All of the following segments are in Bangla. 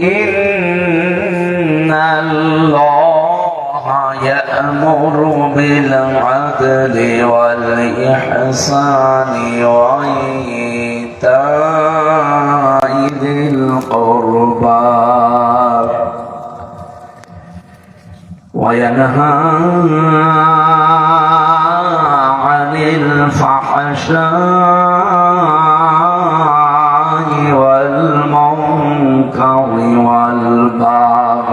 إن الله يأمر بالعدل والإحسان وإيتاء ذي القربى وينهى عن الفحشاء الباب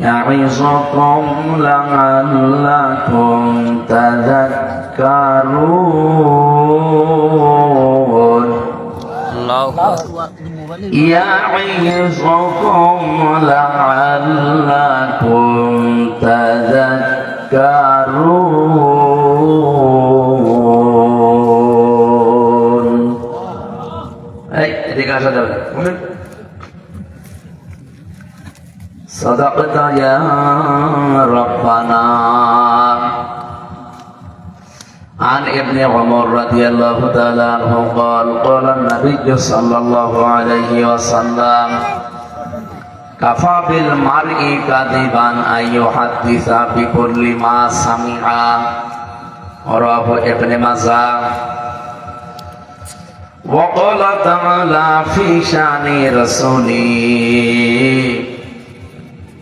يعظكم لعلكم تذكرون يعظكم لعلكم تذكرون أي دي كاسة دولة صدقت يا ربنا. عن ابن عمر رضي الله تعالى عنه قال قال النبي صلى الله عليه وسلم كفى بالمرء كذبا أن يحدث بكل ما سمع. رواه ابن ماجه. وقال تعالى في شأن رسوله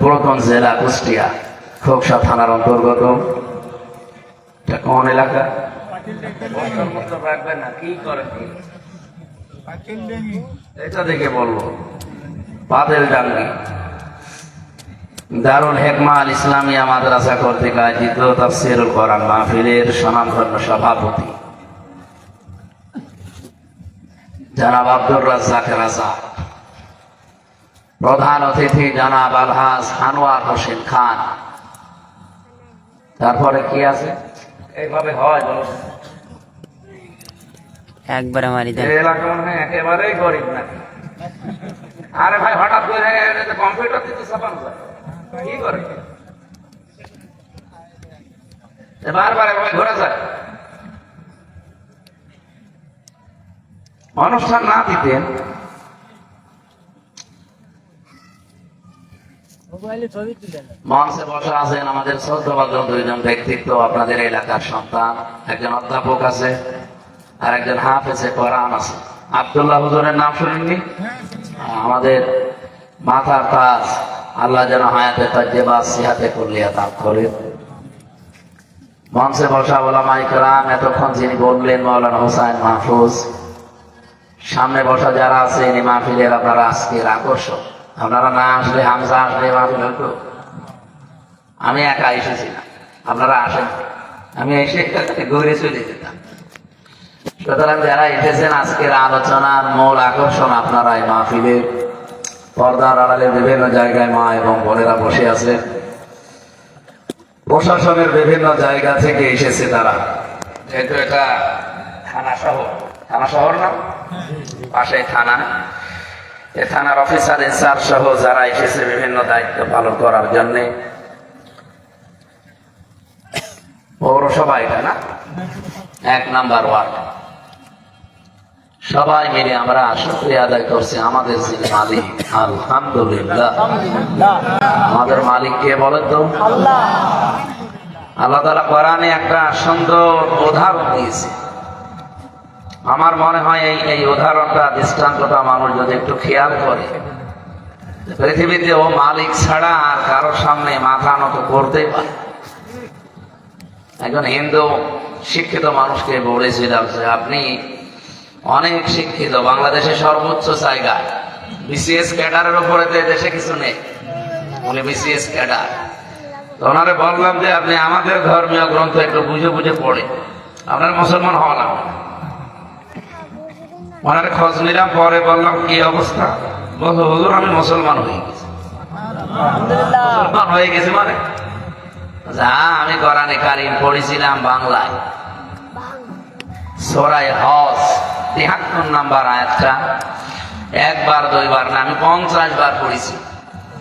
পুরাতন জেলা কুষ্টিয়া, খোকসা থানার অন্তর্গত। এটা কোন এলাকা? এটা দেখে বলব। পাদেল ডাঙ্গি দারুল হেকমা আল ইসলামিয়া মাদ্রাসা কর্তৃক মাহফিলের সভাপতি। জনাব আব্দুর রাজ্জাক রাজা। প্রধান অতিথি জনাব আলহাজ আনোয়ার হোসেন খান। তারপরে কি আছে? এইভাবে হয় বলো। একবার মারি দেন এলাকা মনে একেবারেই গরিব নাকি? আরে ভাই হঠাৎ করে কম্পিউটার দিতে যায় কি করে? বারবার এভাবে ঘোরা যায়। অনুষ্ঠান না দিতেন মঞ্চে আমাদের মাথার তাজ, আল্লাহ যেন হায়াতে করলিয়া তাপ করে মঞ্চে বসা বলা মাইকরাম এতক্ষণ যিনি বললেন, মৌলানা হোসাইন মাহফুজ। সামনে বসা যারা আছে, ইনি মাহফিলের আপনারা আজকের আকর্ষণ আপনারা না আসলে হামজা আসলে আমি একা এসেছি না। আপনারা আসেন। আমি এসে ঘুরে চলে যেতাম। সুতরাং যারা এসেছেন, আজকের আলোচনার মূল আকর্ষণ আপনারা এই মাহফিলের পর্দার আড়ালে বিভিন্ন জায়গায় মা এবং বোনেরা বসে আছে প্রশাসনের বিভিন্ন জায়গা থেকে এসেছে তারা। যেহেতু এটা থানা শহর। থানা শহর না? পাশে থানা। এ থানার অফিসার ইনচার্জ সহ যারা এসেছে বিভিন্ন দায়িত্ব পালন করার জন্যে। পৌরসভা এটা না? এক নাম্বার ওয়ার্ড। সবাই মিলে আমরা শুক্রিয়া আদায় করছি আমাদের যিনি মালিক আলহামদুলিল্লাহ। আমাদের মালিক কে বলেন তো? আল্লাহ। তালা কোরআনে একটা সুন্দর উদাহরণ দিয়েছে। আমার মনে হয় এই এই উদাহরণটা, দৃষ্টান্তটা মানুষ যদি একটু খেয়াল করে, পৃথিবীতে ও মালিক ছাড়া আর কারোর সামনে মাথা নত করতেই পারে একজন হিন্দু শিক্ষিত মানুষকে বলেছিলাম যে আপনি অনেক শিক্ষিত বাংলাদেশের সর্বোচ্চ জায়গায় বিসিএস ক্যাডারের উপরে তো দেশে কিছু নেই। উনি বিসিএস ক্যাডার। তো ওনারে বললাম যে, আপনি আমাদের ধর্মীয় গ্রন্থ একটু বুঝে বুঝে পড়ে। আপনার মুসলমান হওয়া লাগবে না। ওনারে খোঁজ নিলাম পরে বললাম কি অবস্থা? বলল হুজুর আমি মুসলমান হয়ে গেছি। মুসলমান হয়ে গেছি মানে? যা আমি কোরআনে কারিম পড়েছিলাম বাংলায়। সোরাই হজ তিহাত্তর নাম্বার আয়াতটা। একবার দুইবার না আমি পঞ্চাশ বার পড়েছি।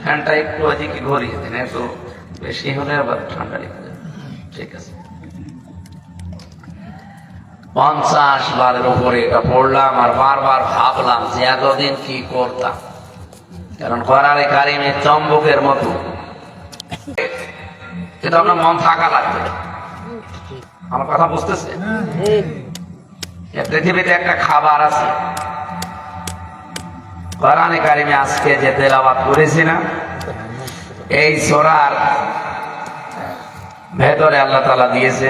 ফ্যানটা একটু ওইদিকে ঘুরিয়ে দিন একটু বেশি হলে আবার ঠান্ডা লেগে যাবে। ঠিক আছে। পঞ্চাশ বারের উপরে এটা পড়লাম আর বারবার ভাবলাম যে এতদিন কি করতাম। কারণ করারে কারিমে চম্বকের মতো। এটা আপনার মন থাকা লাগবে। আমার কথা বুঝতেছে? পৃথিবীতে একটা খাবার আছে। কোরআনে কারিমে আজকে যে তেলাওয়াত করেছি না, এই সোরার ভেতরে আল্লাহ তালা দিয়েছে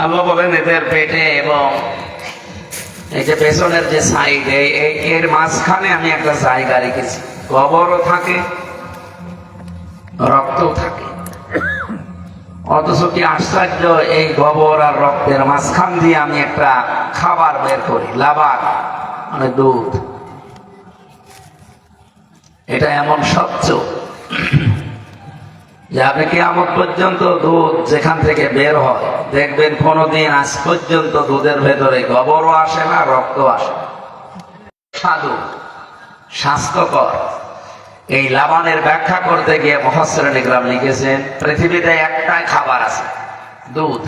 আল্লাহ বলেন এদের পেটে এবং এই যে পেছনের যে সাইড এর মাঝখানে আমি একটা জায়গা রেখেছি। গোবরও থাকে, রক্তও থাকে। অথচ কি আশ্চর্য, এই গোবর আর রক্তের মাঝখান দিয়ে আমি একটা খাবার বের করি লাবার মানে দুধ। এটা এমন স্বচ্ছ। যে আপনি কেমন পর্যন্ত দুধ যেখান থেকে বের হয়, দেখবেন কোনোদিন আজ পর্যন্ত দুধের ভেতরে গোবরও আসে না রক্ত আসে। সাধু, স্বাস্থ্যকর। এই লাবানের ব্যাখ্যা করতে গিয়ে মহাশ্রেণী গ্রাম লিখেছেন, পৃথিবীতে একটাই খাবার আছে, দুধ।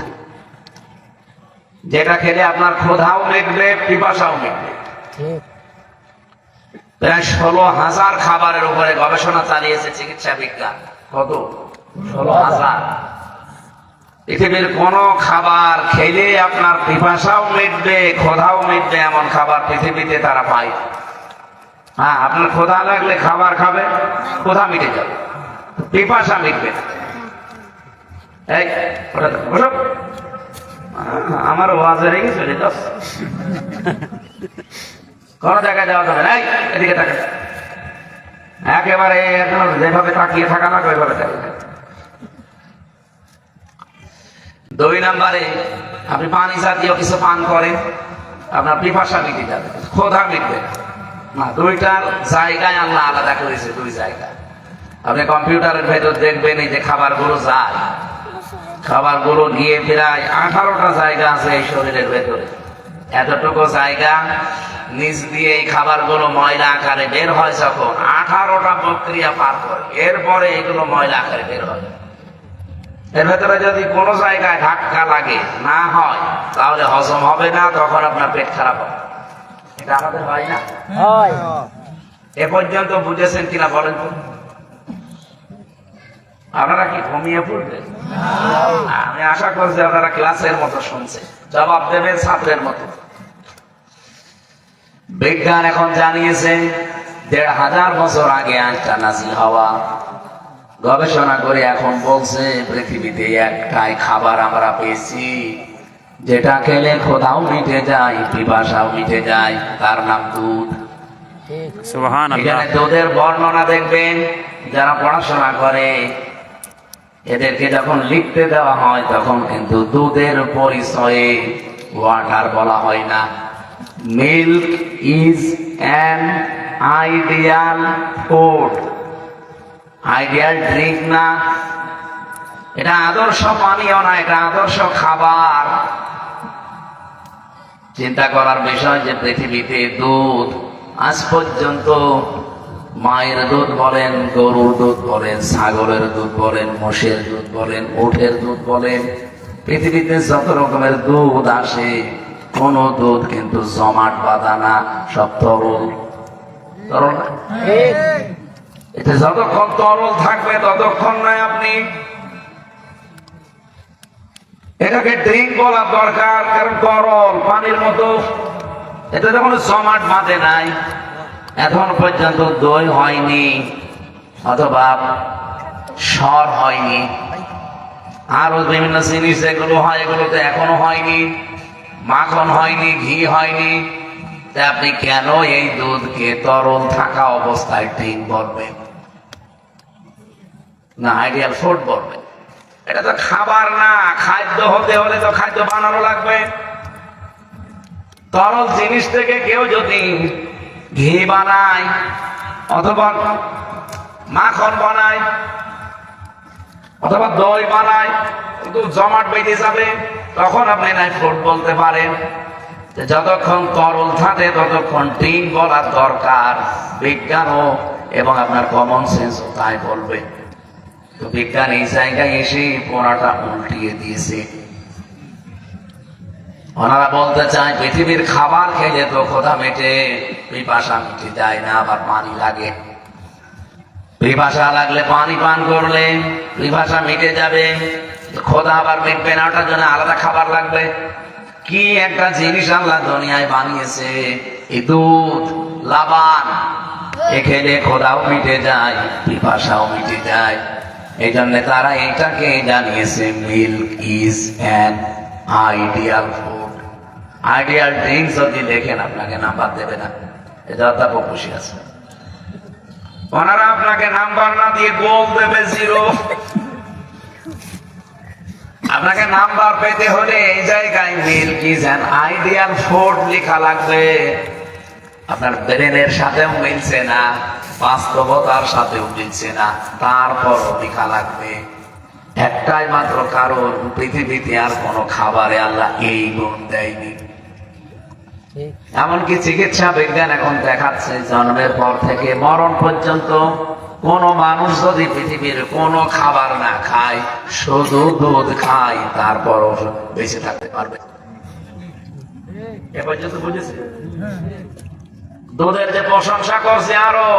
যেটা খেলে আপনার ক্ষোধাও মিটবে, পিপাসাও মিটবে। প্রায় ষোলো হাজার খাবারের উপরে গবেষণা চালিয়েছে চিকিৎসা বিজ্ঞান। কত? পৃথিবীর কোন খাবার খেলে আপনার পিপাসাও মিটবে, ক্ষোধাও মিটবে, এমন খাবার পৃথিবীতে তারা পায় হ্যাঁ আপনার ক্ষোধা লাগলে খাবার খাবে, ক্ষোধা মিটে যাবে, পিপাসা মিটবে আমার ওয়াজে রেগে চলে দশ কোন জায়গায় যাওয়া যাবে না। এদিকে তাকা একেবারে যেভাবে তাকিয়ে থাকা না ওইভাবে তাকিয়ে থাকা। দুই নম্বরে, আপনি পানি জাতীয় কিছু পান করেন, আপনার পিপাসা মিটে যাবে, ক্ষোধা মিটবে না। দুইটার জায়গায় আল্লাহ আলাদা করেছে, দুই জায়গা। আপনি কম্পিউটারের ভেতর দেখবেন, এই যে খাবারগুলো যায়। খাবারগুলো গিয়ে প্রায় আঠারোটা জায়গা আছে এই শরীরের ভেতরে। এতটুকু জায়গা নিচ দিয়ে এই খাবারগুলো ময়লা আকারে বের হয় যখন আঠারোটা প্রক্রিয়া পার করে, এরপরে এগুলো ময়লা আকারে বের হয়। এর ভেতরে যদি কোনো জায়গায় ধাক্কা লাগে না হয় তাহলে হজম হবে না তখন আপনার পেট খারাপ হবে। এটা আমাদের হয় না? এ পর্যন্ত বুঝেছেন কিনা বলেন তো? আপনারা কি ঘুমিয়ে পড়বেন? আমি আশা করছি আপনারা ক্লাসের মতো শুনছেন জবাব দেবেন ছাত্রের মতো। বিজ্ঞান এখন জানিয়েছে দেড় হাজার বছর আগে আজটা নাজিল হওয়া গবেষণা করে এখন বলছে পৃথিবীতে একটাই খাবার আমরা পেয়েছি যেটা খেলে খোদাও মিটে যায় পিপাসাও মিটে যায় তার নাম দুধ। এখানে দুধের বর্ণনা দেখবেন যারা পড়াশোনা করে এদেরকে যখন লিখতে দেওয়া হয় তখন কিন্তু দুধের পরিচয়ে ওয়াটার বলা হয় না। Milk is an ideal food. Ideal drink না। এটা আদর্শ পানীয় না, এটা আদর্শ খাবার। চিন্তা করার বিষয় যে পৃথিবীতে দুধ, আজ পর্যন্ত মায়ের দুধ বলেন, গরুর দুধ বলেন, ছাগলের দুধ বলেন, মোষের দুধ বলেন ওঠের দুধ বলেন, পৃথিবীতে যত রকমের দুধ আসে, কোন দুধ কিন্তু জমাট বাঁধা না, সব তরল। তরল এতে যতক্ষণ তরল থাকবে, ততক্ষণ নয় আপনি। এটাকে ড্রিঙ্ক বলা দরকার, কারণ তরল, পানির মতো। এটা যখন জমাট বাঁধে নাই। এখন পর্যন্ত দই হয়নি, অথবা সর হয়নি। আরও বিভিন্ন জিনিস, এগুলো হয়, এগুলো তো এখনও হয়নি। মাখন হয়নি, ঘি হয়নি। তা আপনি কেন এই দুধকে তরল থাকা অবস্থায় ড্রিঙ্ক বলবেন? না আইডিয়াল ফুড বলবেন এটা তো খাবার না, খাদ্য হতে হলে তো খাদ্য বানানো লাগবে। তরল জিনিস থেকে কেউ যদি ঘি বানায় অথবা মাখন বানায় অথবা দই বানায়, কিন্তু জমাট বেঁধে যাবে, তখন আপনি নাই ফ্রুট বলতে পারেন। যতক্ষণ তরল থাকে, ততক্ষণ ড্রিঙ্ক বলার দরকার। বিজ্ঞানও এবং আপনার কমন সেন্সও তাই বলবে। তো বিজ্ঞান এই জায়গায় এসে পড়াটা উল্টিয়ে দিয়েছে। ওনারা বলতে চায়, পৃথিবীর খাবার খেলে তো ক্ষোধা মেটে, পিপাসা মিটে যায় না, আবার পানি লাগে। পিপাসা লাগলে পানি পান করলে পিপাসা মিটে যাবে খোদা আবার মিটবে না, ওটার জন্য আলাদা খাবার লাগবে। কি একটা জিনিস আল্লাহ দুনিয়ায় বানিয়েছে, এই দুধ, লাবান। এ খেলে খোদাও মিটে যায়, পিপাসাও মিটে যায়। এই জন্য তারা এটাকে জানিয়েছে milk is an ideal food ideal drinks যদি দেখেন আপনাকে নাম্বার দেবে না। এটা তারপর খুশি আছে। ওনারা আপনাকে নাম্বার না দিয়ে গোল দেবে জিরো আপনাকে নাম্বার পেতে হলে এই জায়গায় milk is an ideal food লেখা লাগবে। আপনার ব্রেনের সাথেও মিলছে না। বাস্তবতার সাথেও মিলছে না। তারপরও লেখা লাগবে। একটাই মাত্র কারণ, পৃথিবীতে আর কোনো খাবারে আল্লাহ এই গুণ দেয়নি। এমনকি চিকিৎসা বিজ্ঞান এখন দেখাচ্ছে, জন্মের পর থেকে মরণ পর্যন্ত কোন মানুষ যদি পৃথিবীর কোনো খাবার না খায়, শুধু দুধ খায়, তারপরও বেঁচে থাকতে পারবে। এ পর্যন্ত বুঝেছি? দুধের যে প্রশংসা করছে আরও।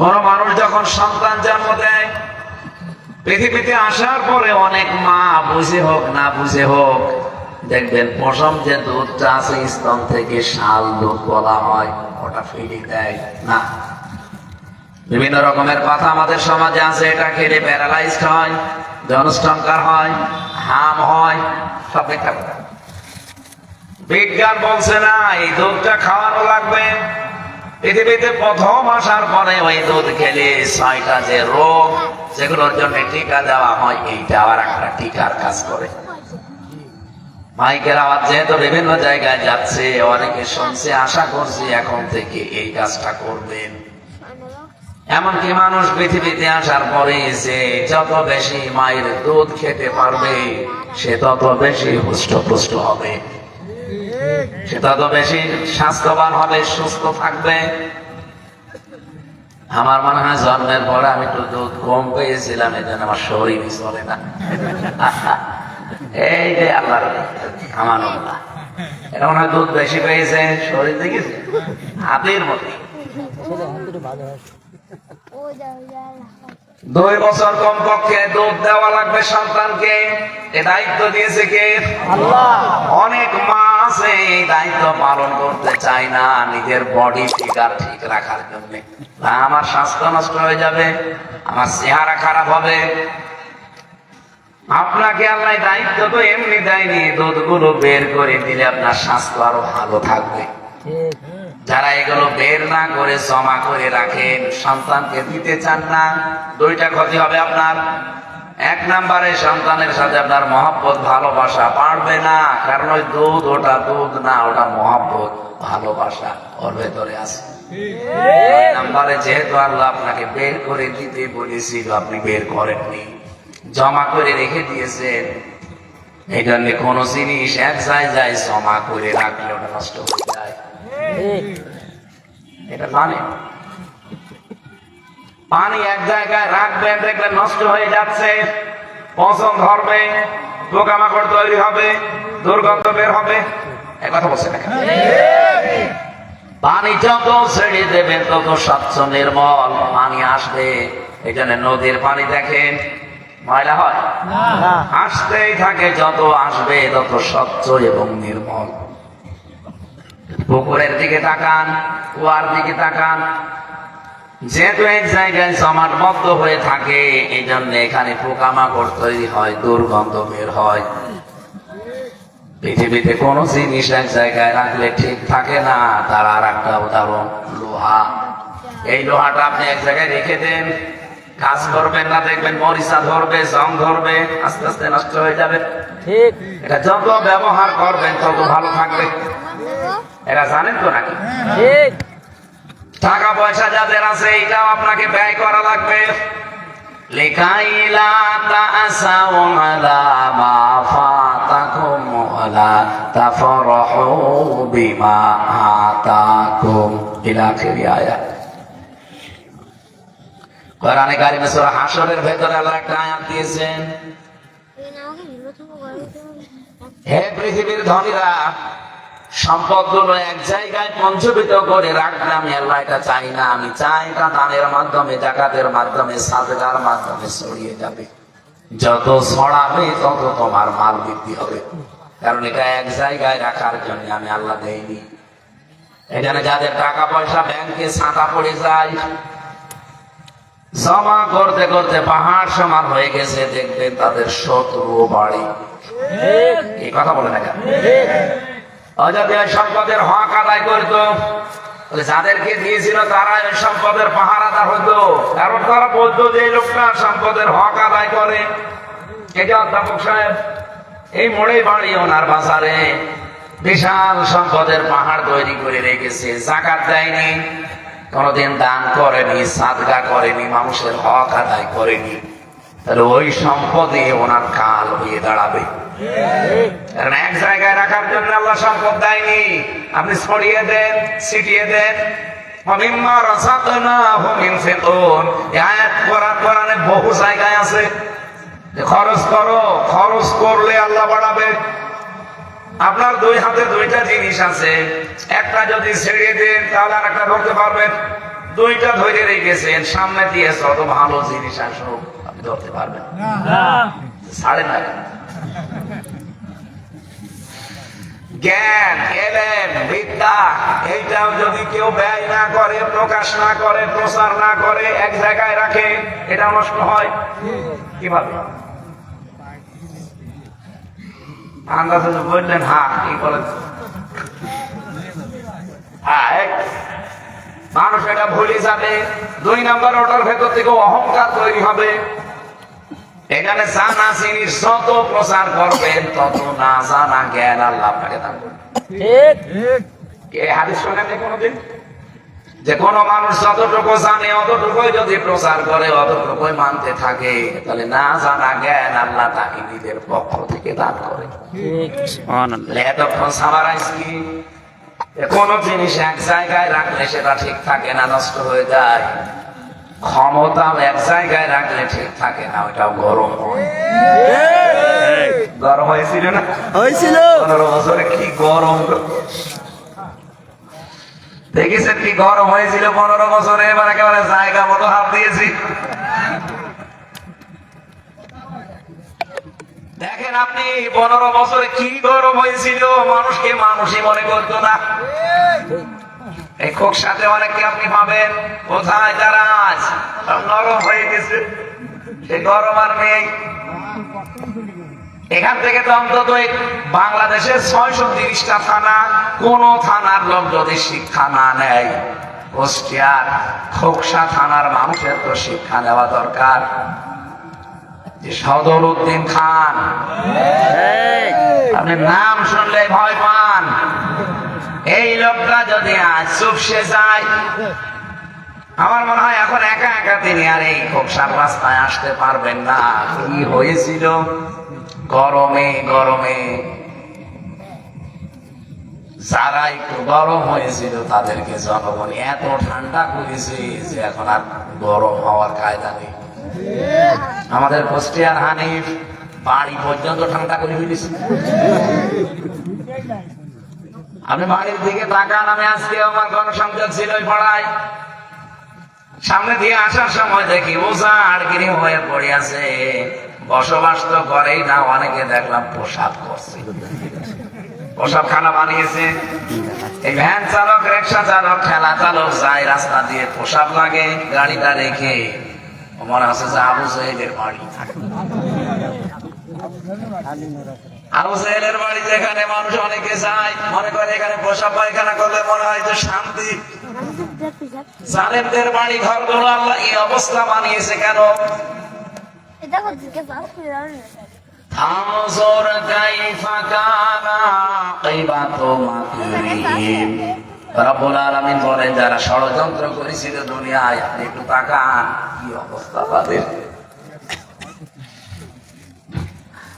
কোন মানুষ যখন সন্তান জন্ম দেয়, পৃথিবীতে আসার পরে অনেক মা বুঝে হোক, না বুঝে হোক, দেখবেন প্রথম যে দুধটা আছে, স্তন থেকে শাল, দুধ বলা হয়, ওটা ফিরি দেয়। না। বিভিন্ন রকমের কথা আমাদের সমাজে আছে, এটা খেলে প্যারালাইজড হয় জনস্টঙ্কার হয়, হাম হয়, সব কথা বিজ্ঞান বলছে না, এই দুধটা খাওয়ানো লাগবে। পৃথিবীতে প্রথম আসার পরে ওই দুধ খেলে ছয়টা যে রোগ, যেগুলোর জন্য টিকা দেওয়া হয়, এইটা আবার একটা টিকার কাজ করে। মাইকের আওয়াজ যেহেতু বিভিন্ন জায়গায় যাচ্ছে, অনেকে শুনছে, আশা করছি এখন থেকে এই কাজটা করবেন। এমনকি মানুষ পৃথিবীতে আসার পরে যে যত বেশি মায়ের দুধ খেতে পারবে, সে তত বেশি হুষ্টপুষ্ট হবে। সে তত বেশি স্বাস্থ্যবান হবে সুস্থ থাকবে। আমার মনে হয় জন্মের পরে আমি একটু দুধ কম পেয়েছিলাম এই জন্য আমার শরীরই চলে না। এই যে আল্লাহ আমার এটা মনে হয় দুধ বেশি পেয়েছে শরীর দেখেছে হাতের মতো দুই বছর কমপক্ষে দুধ দেওয়া লাগবে সন্তানকে। এ দায়িত্ব দিয়েছে কে? অনেক মা আছে এই দায়িত্ব পালন করতে চায় না, নিজের বডি ফিগার ঠিক রাখার জন্য। আমার স্বাস্থ্য নষ্ট হয়ে যাবে, আমার চেহারা খারাপ হবে। আপনাকে আল্লাহ দায়িত্ব তো এমনি দেয়নি, দুধগুলো বের করে দিলে আপনার স্বাস্থ্য আরও ভালো থাকবে। যারা এগুলো বের না করে জমা করে রাখেন, সন্তানকে দিতে চান না, দুইটা ক্ষতি হবে আপনার। এক নাম্বারে সন্তানের সাথে আপনার মহব্বত, ভালোবাসা পারবে না। কারণ ওই দুধ, ওটা দুধ না, ওটা মহব্বত, ভালোবাসা ওর ভেতরে আছে। নম্বরে যেহেতু আল্লাহ আপনাকে বের করে দিতে বলেছিল, আপনি বের করেননি, জমা করে রেখে দিয়েছেন, এই জন্য কোনো জিনিস এক জায়গায় জমা করে রাখলে ওটা নষ্ট হয়ে যায়। এটা মানে পানি এক জায়গায় রাখবেন দেখবেন নষ্ট হয়ে যাচ্ছে। পচন ধরবে পোকামাকড় তৈরি হবে দুর্গন্ধ বের হবে। কথা বলছে পানি যত ছেড়ে দেবেন তত স্বচ্ছ নির্মল। পানি আসবে জন্য নদীর পানি দেখেন। ময়লা হয়? আসতেই থাকে যত আসবে তত স্বচ্ছ এবং নির্মল। পুকুরের দিকে তাকান কুয়ার দিকে তাকান যেহেতু এক জায়গায় জমাটবদ্ধ হয়ে থাকে এই জন্য এখানে পোকামাকড় তৈরি হয় দুর্গন্ধ বের হয়। পৃথিবীতে কোন জিনিস এক জায়গায় রাখলে ঠিক থাকে না তার আর একটা উদাহরণ লোহা। এই লোহাটা আপনি এক জায়গায় রেখে দেন কাজ করবেন না দেখবেন মরিচা ধরবে জং ধরবে আস্তে আস্তে নষ্ট হয়ে যাবে। ঠিক। এটা যত ব্যবহার করবেন তত ভালো থাকবে। এটা জানেন তো নাকি? ঠিক। টাকা পয়সা যাদের আছে এটাও আপনাকে ব্যয় করা লাগবে। লিকাইলা তাসাউ আলা মা ফাতাকুম ওয়ালা তাফরাহু বিমা আতাকুম। ইলা আখির আয়াত কোরআনে কারিমে সূরা হাশরের ভেতরে আল্লাহ একটা আয়াত দিয়েছেন। হে পৃথিবীর ধনীরা সম্পদগুলো এক জায়গায় পঞ্চবিত করে রাখলে আমি আল্লাহ এটা চাই না। আমি চাই এটা দানের মাধ্যমে জাকাতের মাধ্যমে সাজগার মাধ্যমে ছড়িয়ে যাবে। যত ছড়াবে তত তোমার মাল বৃদ্ধি হবে। কারণ এটা এক জায়গায় রাখার জন্য আমি আল্লাহ দেইনি। এখানে যাদের টাকা পয়সা ব্যাংকে ছাতা পড়ে যায় জমা করতে করতে পাহাড় সমান হয়ে গেছে দেখবেন তাদের শত্রু বাড়ি। ঠিক। এই কথা বলে না কেন? ওই সম্পদের হক আদায় করত। যাদেরকে দিয়েছিল তারা ওই সম্পদের পাহারাদার হতো। কারণ তারা বলতো যে এই লোকটা সম্পদের হক আদায় করে। এই যে অধ্যাপক সাহেব, এই মোড়ে বাড়ি ওনার বাজারে বিশাল সম্পদের পাহাড় তৈরি করে রেখেছে। জাকাত দেয়নি, কোনোদিন দান করেনি, সাদগা করেনি, মানুষের হক আদায় করেনি। তাহলে ওই সম্পদে ওনার কাল হয়ে দাঁড়াবে। কারণ এক জায়গায় রাখার জন্য আল্লাহ সম্পদ দেয়নি। আপনি ছড়িয়ে দেন ছিটিয়ে দেন। বহু জায়গায় আছে। খরচ করো খরচ করলে আল্লাহ বাড়াবে। আপনার দুই হাতে দুইটা জিনিস আছে। একটা যদি ছেড়ে দেন তাহলে আর একটা ধরতে পারবেন। দুইটা ধরে রেখেছেন সামনে দিয়ে যত ভালো জিনিস আসুক আপনি ধরতে পারবেন। সাড়ে না জ্ঞান এলেন বিদ্যা, এইটাও যদি কেউ ব্যয় না করে, প্রকাশ না করে, প্রচার না করে, এক জায়গায় রাখে, এটা নষ্ট হয়। কীভাবে? বললেন হ্যাঁ কি এক- মানুষ এটা ভুলে যাবে, দুই নম্বর ওটার ভেতর থেকে অহংকার তৈরি হবে। এখানে জানা জিনিস যত প্রচার করবেন তত না জানা জ্ঞান আল্লাহ আপনাকে দান ঠিক। কে হাদিস শোনেন কোনোদিন? যে কোনো মানুষ যতটুকু জানে অতটুকুই যদি প্রচার করে অতটুকুই মানতে থাকে তাহলে না জানা জ্ঞান আল্লাহ তাকে নিজের পক্ষ থেকে দান করে। ঠিক। এতক্ষণ সামারাইজ কি? কোনো জিনিস এক জায়গায় রাখলে সেটা ঠিক থাকে না নষ্ট হয়ে যায়। ক্ষমতাও এক জায়গায় রাখলে ঠিক থাকে না ওইটাও গরম গরম হয়েছিল না? হয়েছিল। পনেরো বছরে কি গরম দেখেছেন কি গরম হয়েছিল পনেরো বছরে? এবার একেবারে জায়গা মতো হাত দিয়েছি। দেখেন আপনি পনেরো বছরে কি গরম হয়েছিল? মানুষকে মানুষই মনে করতো না। এই সাথে অনেককে আপনি পাবেন। কোথায় তারা আজ? নরম হয়ে গেছে। সে গরম আর নেই। এখান থেকে তো অন্তত বাংলাদেশের ছয়শো তিরিশটা থানা কোন থানার লোক যদি শিক্ষা না নেয় কুষ্টিয়ার খোকসা থানার মানুষের তো শিক্ষা নেওয়া দরকার। যে সদর উদ্দিন খান আপনি নাম শুনলে ভয় পান। এই লোকটা যদি আজ চুপসে যায়, আমার মনে হয় এখন একা একা তিনি আর এই খোকসার রাস্তায় আসতে পারবেন না। কি হয়েছিল? গরমে গরমে। যারা একটু গরম হয়েছিল তাদেরকে জনগণ এত ঠান্ডা করেছে যে এখন আর গরম হওয়ার কায়দা নেই। আমাদের কুষ্টিয়ার হানিফ বাড়ি পর্যন্ত ঠান্ডা করে ফেলেছে। আপনি বাড়ির দিকে তাকান, আমি আজকে আমার গণসংযোগ ছিল ওই সামনে দিয়ে আসার সময় দেখি ওজা আড়গিরি হয়ে পড়ে আছে। বসবাস তো করেই না, অনেকে দেখলাম পোশাক করছে। পোশাক খানা বানিয়েছে। এই ভ্যান চালক, রিক্সা চালক, ঠেলা চালক যায় রাস্তা দিয়ে পোশাক লাগে, গাড়িটা রেখে। মনে হচ্ছে যে আবু সাহেবের বাড়ি। আবু সাহেবের বাড়ি যেখানে মানুষ অনেকে যায় মনে করে এখানে পোশাক পায়খানা করলে মনে হয় যে শান্তি জালেমদের বাড়ি ঘর গুলো আল্লাহ এই অবস্থা বানিয়েছে কেন এটা করতে কে পাস করে انظر كيف كان عاقبة مكرهم রব্বুল আলামিন বলেন যারা ষড়যন্ত্র করেছিল দুনিয়ায় আপনি একটু তাকান কি অবস্থা তাদের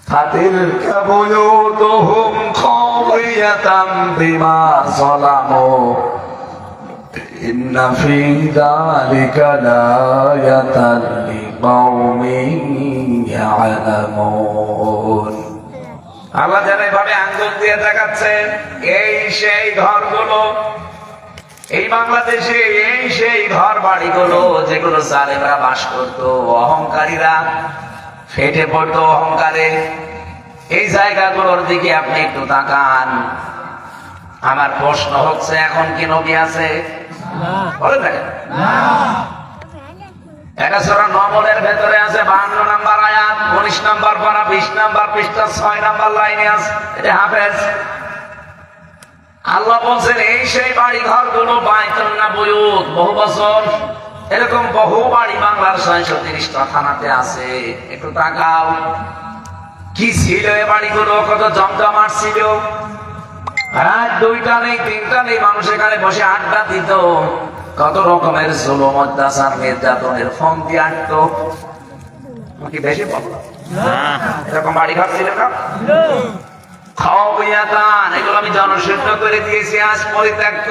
فتلك بيوتهم خاوية بما ظلموا إن في ذلك لآية لقوم يعلمون আল্লাহ যেন এভাবে আঙ্গুল দিয়ে দেখাচ্ছেন এই সেই ঘরগুলো এই বাংলাদেশে এই সেই ঘর বাড়িগুলো যেগুলো জালেমরা বাস করত অহংকারীরা ফেটে পড়তো অহংকারে। এই জায়গাগুলোর দিকে আপনি একটু তাকান। আমার প্রশ্ন হচ্ছে, এখন কি নবী আছে? উনিশ নাম্বার বিশ নাম্বার পৃষ্ঠা, ছয় নাম্বার লাইনে আছে। হাফেজ। আল্লাহ বলছেন, এই সেই বাড়ি ঘরগুলো বাইতুল না বহু বছর এরকম বহু বাড়ি বাংলার ছয়শো তিরিশটা থানাতে আছে। একটু তাকাও। কি ছিল এ বাড়িগুলো? কত জমজমাট ছিল রাত দুইটা নেই, তিনটা নেই, মানুষ এখানে বসে আড্ডা দিত। কত রকমের জুলুম, অত্যাচার, নির্যাতনের ফোন দিয়ে আটতো কি বেশি এরকম বাড়ি ঘর ছিল না? খাওয়া বইয়া এগুলো আমি জনশুদ্ধ করে দিয়েছি, আজ পরিত্যক্ত।